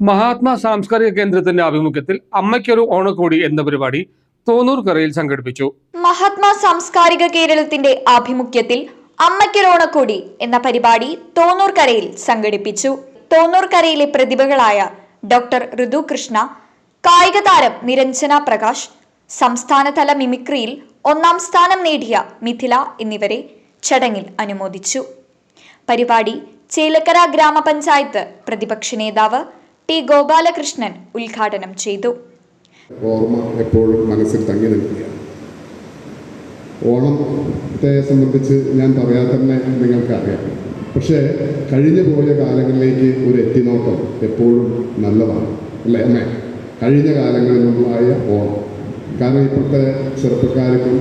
Mahatma സാംസ്കാരിക കേന്ദ്രത്തിന്റെ ആഭിമുഖ്യത്തിൽ അമ്മയ്ക്കൊരു ഓണക്കോടി എന്ന പരിപാടി തോന്നൂർക്കരയിൽ സംഘടിപ്പിച്ചു. മഹാത്മാ സാംസ്കാരിക കേരളത്തിന്റെ ആഭിമുഖ്യത്തിൽ അമ്മയ്ക്കൊരു ഓണക്കോടി എന്ന പരിപാടി തോന്നൂർക്കരയിൽ സംഘടിപ്പിച്ചു. തോന്നൂർക്കരയിലെ പ്രതിഭകളായ ഡോക്ടർ ഋതു കൃഷ്ണ കായിക താരം നിരഞ്ജന പ്രകാശ് സംസ്ഥാനതല മിമിക്രിയിൽ ഒന്നാം സ്ഥാനം നേടിയ മിഥില എന്നിവരെ ചടങ്ങിൽ അനുമോദിച്ചു. പരിപാടി ചേലക്കര ഗ്രാമപഞ്ചായത്ത് പ്രതിപക്ഷ നേതാവ് ടി ഗോപാലകൃഷ്ണൻ ഉദ്ഘാടനം ചെയ്തു. ഓർമ്മ എപ്പോഴും മനസ്സിൽ തങ്ങി നിൽക്കുകയാണ്. ഓണത്തെ സംബന്ധിച്ച് ഞാൻ പറയാതെ തന്നെ നിങ്ങൾക്കറിയാം. പക്ഷേ കഴിഞ്ഞു പോയ കാലങ്ങളിലേക്ക് ഒരു എത്തിനോട്ടം എപ്പോഴും നല്ലതാണ്. അല്ലേ അമ്മേ? കഴിഞ്ഞ കാലങ്ങളിലുള്ളതായ ഓണം. കാരണം ഇപ്പോഴത്തെ ചെറുപ്പക്കാർക്കും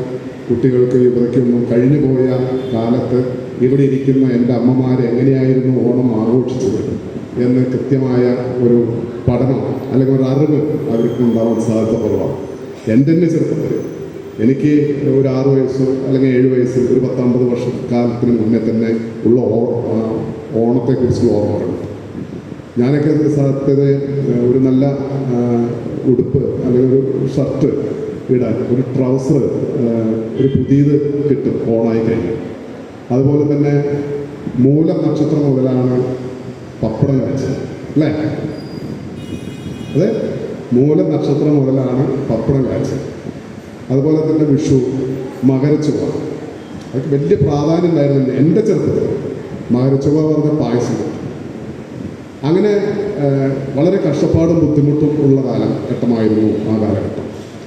കുട്ടികൾക്കും ഇവർക്കൊന്നും കഴിഞ്ഞു പോയ കാലത്ത് ഇവിടെ ഇരിക്കുന്ന എന്റെ അമ്മമാർ എങ്ങനെയായിരുന്നു ഓണം ആഘോഷിച്ചത്? എന്ന് കൃത്യമായ ഒരു പഠനം അല്ലെങ്കിൽ ഒരു അറിവ് അവർക്ക് ഉണ്ടാവാൻ സാധ്യത കുറവാണ് എന്റെ തന്നെ ചെറുപ്പത്തിൽ എനിക്ക് ഒരു ആറ് വയസ്സ് അല്ലെങ്കിൽ ഏഴ് വയസ്സ് ഒരു പത്തൊമ്പത് വർഷ കാലത്തിന് മുന്നേ തന്നെ ഉള്ള ഓ ഓണത്തെക്കുറിച്ചുള്ള ഓർമ്മകളുണ്ട്. ഞാനൊക്കെ സാധ്യത ഒരു നല്ല ഉടുപ്പ് അല്ലെങ്കിൽ ഒരു ഷർട്ട് ഇടാൻ ഒരു ട്രൗസർ ഒരു പുതിയത് കിട്ടും ഓണായി കഴിഞ്ഞാൽ. അതുപോലെ തന്നെ മൂല നക്ഷത്രം മുതലാണ് പപ്പടം കഴിച്ചത് അല്ലേ? അത്? മൂല നക്ഷത്രം മുതലാണ് പപ്പടം കാഴ്ചത് അതുപോലെ തന്നെ വിഷു മകരച്ചുവ. അതൊക്കെ വലിയ പ്രാധാന്യം ഉണ്ടായിരുന്നു എന്റെ ചെറുപ്പത്തിൽ. മകരച്ചുവ പറഞ്ഞ പായസം. അങ്ങനെ വളരെ കഷ്ടപ്പാടും ബുദ്ധിമുട്ടും ഉള്ള കാലം കാലഘട്ടമായിരുന്നു ആ കാലഘട്ടം.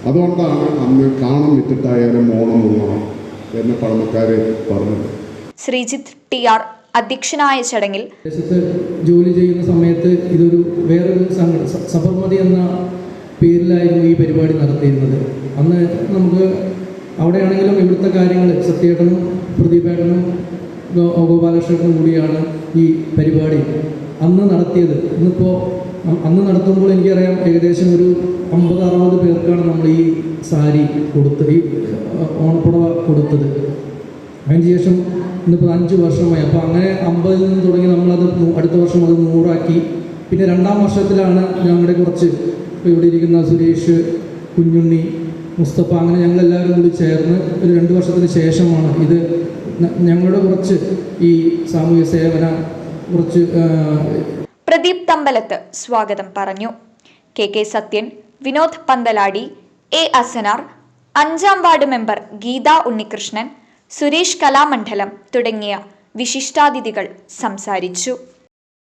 അതുകൊണ്ടാണ് അന്ന് കാണം വിറ്റിട്ടായാലും ഓണം ഉണ്ണണം എന്ന് പഴമക്കാർ പറഞ്ഞത്. ശ്രീജിത്ത് ടി ആർ അധ്യക്ഷനായ ചടങ്ങിൽ ജോലി ചെയ്യുന്ന സമയത്ത് ഇതൊരു വേറൊരു സബർമതി എന്ന പേരിലായിരുന്നു ഈ പരിപാടി നടത്തിയിരുന്നത് അന്ന് നമുക്ക് അവിടെയാണെങ്കിലും ഇവിടുത്തെ കാര്യങ്ങൾ സത്യേട്ടനും പ്രദീപേട്ടനും ഗോപാലകൃഷ്ണനും കൂടിയാണ് ഈ പരിപാടി അന്ന് നടത്തിയത്. ഇന്നിപ്പോൾ അന്ന് നടത്തുമ്പോൾ എനിക്കറിയാം ഏകദേശം ഒരു അമ്പത് അറുപത് പേർക്കാണ് നമ്മൾ ഈ സാരി കൊടുത്ത് ഈ ഓണപ്പുടവ കൊടുത്തത്. അതിന് ശേഷം ഇന്നിപ്പോൾ അഞ്ച് വർഷമായി. അപ്പോൾ അങ്ങനെ അമ്പതിൽ നിന്ന് തുടങ്ങി നമ്മളത് അടുത്ത വർഷം അത് നൂറാക്കി. പിന്നെ രണ്ടാം വർഷത്തിലാണ് ഞങ്ങളുടെ കുറച്ച് ഇവിടെ ഇരിക്കുന്ന സുരേഷ് കുഞ്ഞുണ്ണി മുസ്തഫ അങ്ങനെ ഞങ്ങളെല്ലാവരും കൂടി ചേർന്ന് ഒരു രണ്ട് വർഷത്തിന് ശേഷമാണ് ഇത് ഞങ്ങളുടെ കുറച്ച് ഈ സാമൂഹ്യ സേവന കുറച്ച് പ്രദീപ് തമ്പലത്ത് സ്വാഗതം പറഞ്ഞു. K K Sathyan Vinod Panthaladi A Asanar അഞ്ചാം വാർഡ് മെമ്പർ ഗീത ഉണ്ണികൃഷ്ണൻ സുരേഷ് കലാമണ്ഡലം തുടങ്ങിയ വിശിഷ്ടാതിഥികൾ സംസാരിച്ചു